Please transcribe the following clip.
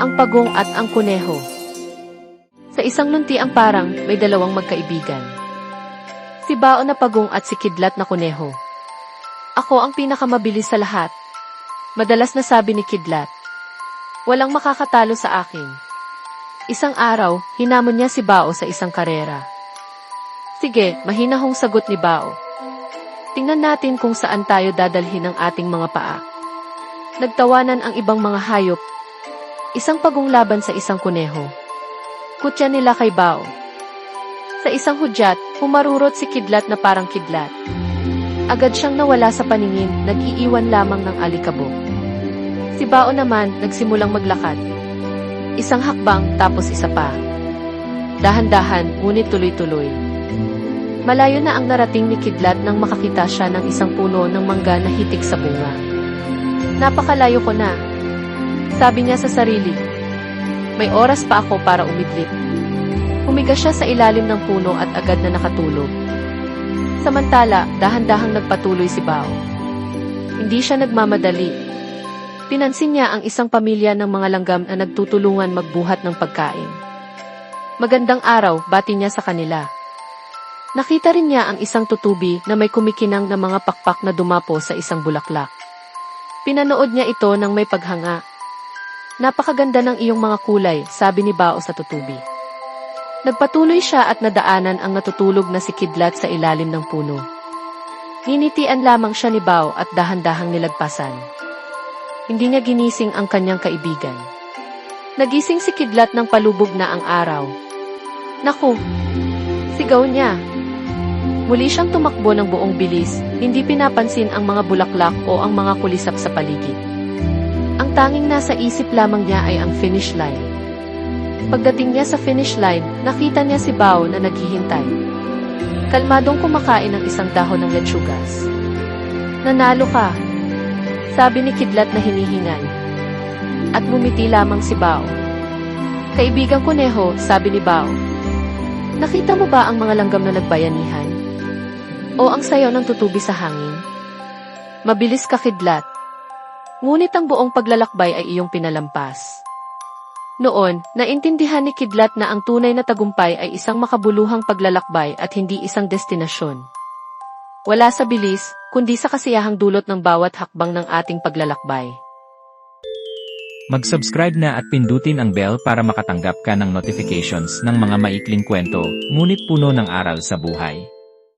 ang pagong at ang kuneho. Sa isang lunti ang parang may dalawang magkaibigan. Si Bao na pagong at si Kidlat na kuneho. Ako ang pinakamabilis sa lahat. Madalas na sabi ni Kidlat. Walang makakatalo sa akin. Isang araw, hinamon niya si Bao sa isang karera. Sige, mahinahong sagot ni Bao. Tingnan natin kung saan tayo dadalhin ang ating mga paa. Nagtawanan ang ibang mga hayop. Isang pagong laban sa isang kuneho. Kutya nila kay Bao. Sa isang hudyat, humarurot si Kidlat na parang kidlat. Agad siyang nawala sa paningin, nag-iiwan lamang ng alikabok. Si Bao naman, nagsimulang maglakad. Isang hakbang, tapos isa pa. Dahan-dahan, ngunit tuloy-tuloy. Malayo na ang narating ni Kidlat nang makakita siya ng isang puno ng mangga na hitik sa bunga. Napakalayo ko na. Sabi niya sa sarili. May oras pa ako para umidlip. Humiga siya sa ilalim ng puno at agad na nakatulog. Samantala, dahan-dahang nagpatuloy si Bao. Hindi siya nagmamadali. Pinansin niya ang isang pamilya ng mga langgam na nagtutulungan magbuhat ng pagkain. Magandang araw, bati niya sa kanila. Nakita rin niya ang isang tutubi na may kumikinang na mga pakpak na dumapo sa isang bulaklak. Pinanood niya ito ng may paghanga. Napakaganda ng iyong mga kulay, sabi ni Bao sa tutubi. Nagpatuloy siya at nadaanan ang natutulog na si Kidlat sa ilalim ng puno. Ninitian lamang siya ni Bao at dahan-dahang nilagpasan. Hindi niya ginising ang kanyang kaibigan. Nagising si Kidlat ng palubog na ang araw. Naku! Sigaw niya. Muli siyang tumakbo ng buong bilis, hindi pinapansin ang mga bulaklak o ang mga kulisap sa paligid. Ang tanging nasa isip lamang niya ay ang finish line. Pagdating niya sa finish line, nakita niya si Bao na naghihintay. Kalmadong kumakain ng isang dahon ng lechugas. Nanalo ka, sabi ni Kidlat na hinihingal. At bumiti lamang si Bao. Kaibigang kuneho, sabi ni Bao. Nakita mo ba ang mga langgam na nagbayanihan? O ang sayaw ng tutubi sa hangin? Mabilis ka kidlat. Ngunit ang buong paglalakbay ay iyong pinalampas. Noon, naintindihan ni Kidlat na ang tunay na tagumpay ay isang makabuluhang paglalakbay at hindi isang destinasyon. Wala sa bilis, kundi sa kasiyahang dulot ng bawat hakbang ng ating paglalakbay. Mag-subscribe na at pindutin ang bell para makatanggap ka ng notifications ng mga maikling kwento, ngunit puno ng aral sa buhay.